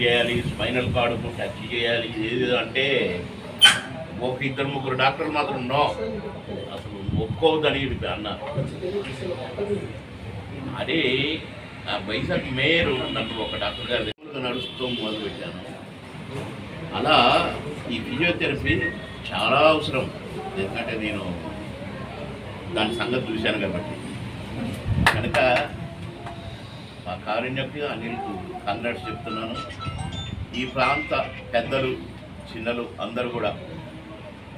చేయాలి spinal card touch చేయాలి ఏది అంటే ఒక ఇద్దరు ముగ్గురు డాక్టర్లు మాత్రం నో అసలు ఒప్పుకోవద్దని అన్నారు. అదే ఆ వైజాగ్ మేయర్ నన్ను ఒక డాక్టర్ గారు దగ్గర నడుస్తూ మొదలుపెట్టాను అలా ఈ ఫిజియోథెరపీ చాలా అవసరం. ఎందుకంటే నేను దాని సంగతి చూశాను కాబట్టి. కనుక మా కారుణ్యకి అనిల్కు కంగ్రాట్స్ చెప్తున్నాను. ఈ ప్రాంత పెద్దలు చిన్నలు అందరూ కూడా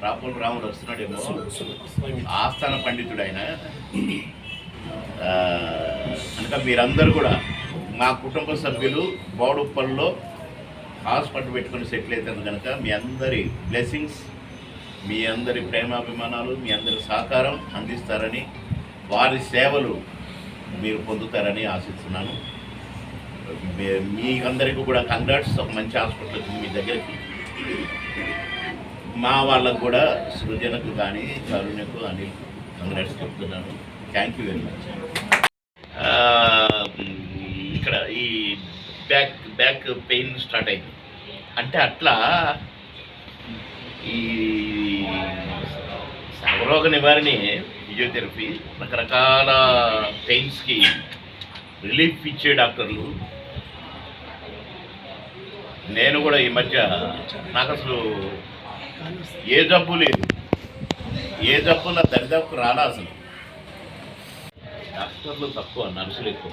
రాపుల రాముడు వస్తున్నాడేమో. ఆస్థాన పండితుడు ఆయన కనుక మీరందరూ కూడా మా కుటుంబ సభ్యులు బోడుప్పల్లో హాస్పిటల్ పెట్టుకుని సెటిల్ అవుతుంది కనుక మీ అందరి బ్లెస్సింగ్స్ మీ అందరి ప్రేమాభిమానాలు మీ అందరి సహకారం అందిస్తారని వారి సేవలు మీరు పొందుతారని ఆశిస్తున్నాను. మీ- మీ అందరికీ కూడా కంగ్రాట్స్ ఒక మంచి హాస్పిటల్ వచ్చింది మీ దగ్గరికి. మా వాళ్ళకు కూడా సృజనకు కానీ కరుణకు అని కంగ్రాట్స్ చెప్తున్నాను. థ్యాంక్ యూ వెరీ మచ్ ఇక్కడ ఈ బ్యాక్ బ్యాక్ పెయిన్ స్టార్ట్ అయింది. అంటే అట్లా ఈ సర్వరోగ నివారణి ఫిజియోథెరపీ రకరకాల పెయిన్స్కి రిలీఫ్ ఇచ్చే డాక్టర్లు. నేను కూడా ఈ మధ్య నాకు అసలు ఏ జబ్బు లేదు. ఏ జబ్బు నా దరిదాపు రాలా అసలు. డాక్టర్లు తక్కువ నర్సులు ఎక్కువ.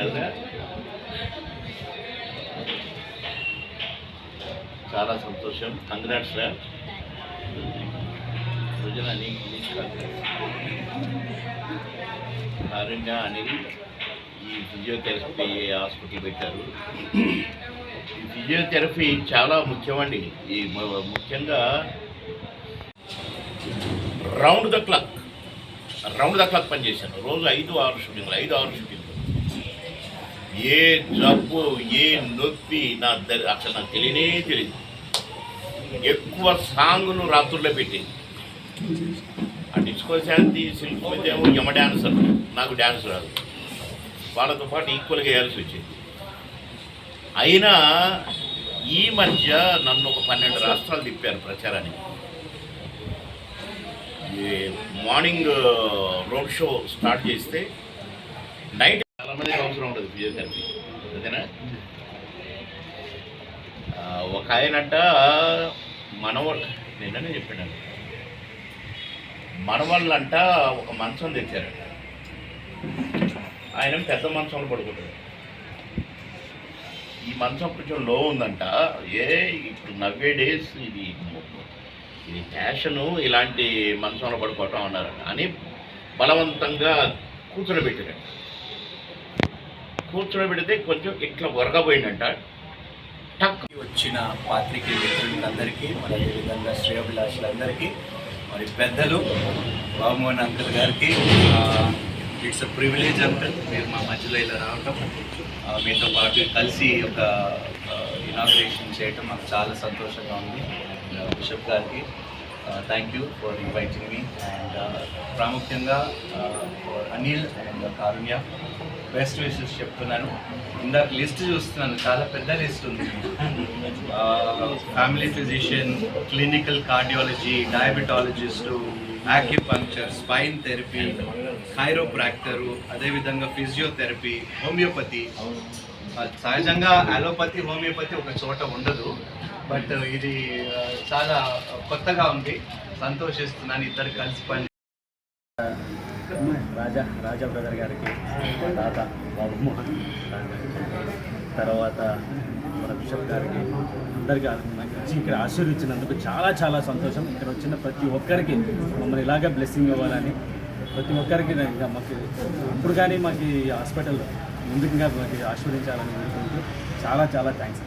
కదా చాలా సంతోషం. కంగ్రాట్స్ సార్ సృజన నీకు కారుణ్య ఈ ఫిజియోథెరపీ హాస్పిటల్ పెట్టారు. ఈ ఫిజియోథెరపీ చాలా ముఖ్యమండి. ఈ ముఖ్యంగా round the clock. Round the clock పనిచేశాను రోజు ఐదు ఆరు షూటింగ్లు ఐదు ఆరు షూటింగ్లు. ఏ జబ్బు ఏ నొప్పి నా దగ్గర అసలు నాకు తెలియనే తెలియదు. ఎక్కువ సాంగులు రాత్రుల్లో పెట్టేది. ఆ డిస్కో శాంతి శిల్ప ఏమో యమ డ్యాన్సర్ నాకు డాన్స్ రాదు. వాళ్ళతో పాటు ఈక్వల్గా వేయాల్సి వచ్చేది. అయినా ఈ మధ్య నన్ను ఒక పన్నెండు రాష్ట్రాలు తిప్పారు ప్రచారానికి. ఈ మార్నింగ్ రోడ్ షో స్టార్ట్ చేస్తే నైట్ చాలా మంది అవసరం ఉంటుంది ఫిజియోథెరపీ అంతేనా? ఒక ఆయనంట మనవాళ్ళు నిన్ననే చెప్పాను. మనవాళ్ళంట ఒక మంచం తెచ్చారంట. ఆయన పెద్ద మంచంలో పడుకుంటాడు. ఈ మంచం కొంచెం లో ఉందంట. ఏ ఇప్పుడు నవ్వే డేస్ ఇది ఇది ఫ్యాషను ఇలాంటి మంచంలో పడుకోవటం అన్నారట అని బలవంతంగా కూర్చోబెట్టారంట కూర్చోబెడితే కొంచెం ఇట్లా వరగపోయిందంట టక్. వచ్చిన పాత్రికేయ మిత్రులందరికీ మరి అదేవిధంగా శ్రేయోభిలాషులందరికీ మరి పెద్దలు బాబుమోహన్ అంకుల్ గారికి ఇట్స్ అ ప్రివిలేజ్ అంకుల్ మీరు మా మధ్యలో ఇలా రావటం. మీతో పాటు కలిసి ఒక ఇనాగ్రేషన్ చేయటం మాకు చాలా సంతోషంగా ఉంది. అండ్ బిషప్ గారికి thank you for inviting me and ప్రాముఖ్యంగా for Anil and Karunya best wishes చెప్తున్నాను. ఇందాక లిస్ట్ చూస్తున్నాను చాలా పెద్ద లిస్ట్ ఉంది. Family physician clinical cardiology diabetologist acupuncture spine therapy chiropractor అదేవిధంగా ఫిజియోథెరపీ హోమియోపతి. సహజంగా అలోపతి హోమియోపతి ఒక చోట ఉండదు. బట్ ఇది చాలా కొత్తగా ఉంది. సంతోషిస్తున్నాను ఇద్దరు కలిసి పని రాజా రాజా బ్రదర్ గారికి మా తాత బాబు మోహన్ తర్వాత మన బిషప్ గారికి అందరికీ నాకు వచ్చి ఇక్కడ ఆశీర్వించినందుకు చాలా చాలా సంతోషం. ఇక్కడ వచ్చిన ప్రతి ఒక్కరికి మమ్మల్ని ఇలాగే బ్లెస్సింగ్ ఇవ్వాలని ప్రతి ఒక్కరికి ఇంకా మాకు ఇప్పుడు కానీ మాకు ఈ హాస్పిటల్ ముందుగా మాకు ఆశీర్వదించాలని కోరుకుంటూ చాలా చాలా థ్యాంక్స్